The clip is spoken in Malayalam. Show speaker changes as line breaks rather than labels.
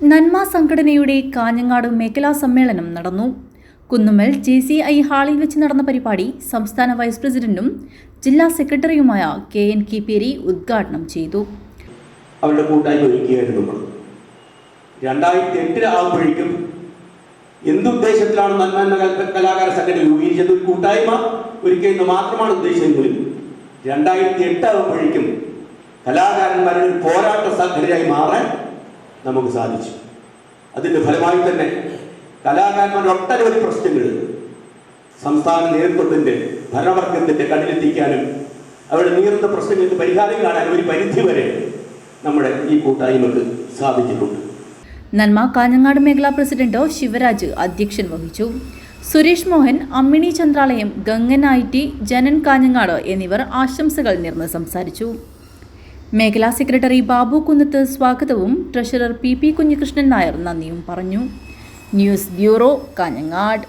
നന്മ സംഘടനയുടെ കാഞ്ഞങ്ങാട് മേഖലാ സമ്മേളനം നടന്നു. കുന്നുമ്മൽ ജെ സി ഐ ഹാളിൽ വെച്ച് നടന്ന പരിപാടി സംസ്ഥാന വൈസ് പ്രസിഡന്റും ജില്ലാ സെക്രട്ടറിയുമായ കെ എൻ കിപ്പേരി ഉദ്ഘാടനം ചെയ്തു.
അവരുടെ കൂട്ടായ്മ ഒരുക്കിയായിരുന്നു നമ്മൾ. രണ്ടായിരത്തി എട്ടിലാകുമ്പോഴേക്കും എന്തുദ്ദേശത്തിലാണ് നന്മ കലാകാര സംഘടന രൂപീകരിച്ചത്? ഒരു കൂട്ടായ്മ ഒരുക്കിയെന്ന് മാത്രമാണ് ഉദ്ദേശിച്ചെങ്കിലും രണ്ടായിരത്തി എട്ടാകുമ്പോഴേക്കും കലാകാരന്മാരുടെ ഒരു പോരാട്ട സംഘടനയായി മാറാൻ നമുക്ക് സാധിച്ചു. അതിന്റെ ഫലമായി തന്നെ കലാകാരന്മാരുടെ ഒട്ടനവധി പ്രശ്നങ്ങൾ സംസ്ഥാന നേതൃത്വത്തിന്റെ ഭരണവർഗത്തിന്റെ കണ്ണിലെത്തിക്കാനും അവരുടെ നീറുന്ന പ്രശ്നങ്ങൾക്ക് പരിഹാരം കാണാനും ഒരു പരിധി വരെ നമ്മുടെ ഈ കൂട്ടായ്മക്ക് സാധിച്ചിട്ടുണ്ട്.
നന്മ കാഞ്ഞങ്ങാട് മേഖലാ പ്രസിഡന്റ് ശിവരാജ് അധ്യക്ഷൻ വഹിച്ചു. സുരേഷ് മോഹൻ അമ്മിണി ചന്ദ്രാലയം ഗംഗൻ ഐ ടി ജനൻ കാഞ്ഞങ്ങാട് എന്നിവർ ആശംസകൾ നേർന്ന് സംസാരിച്ചു. മേഖലാ സെക്രട്ടറി ബാബു കുന്നത്ത് സ്വാഗതവും treasurer P P Kunhikrishnan Nair നന്ദിയും പറഞ്ഞു. News bureau Kanhangad.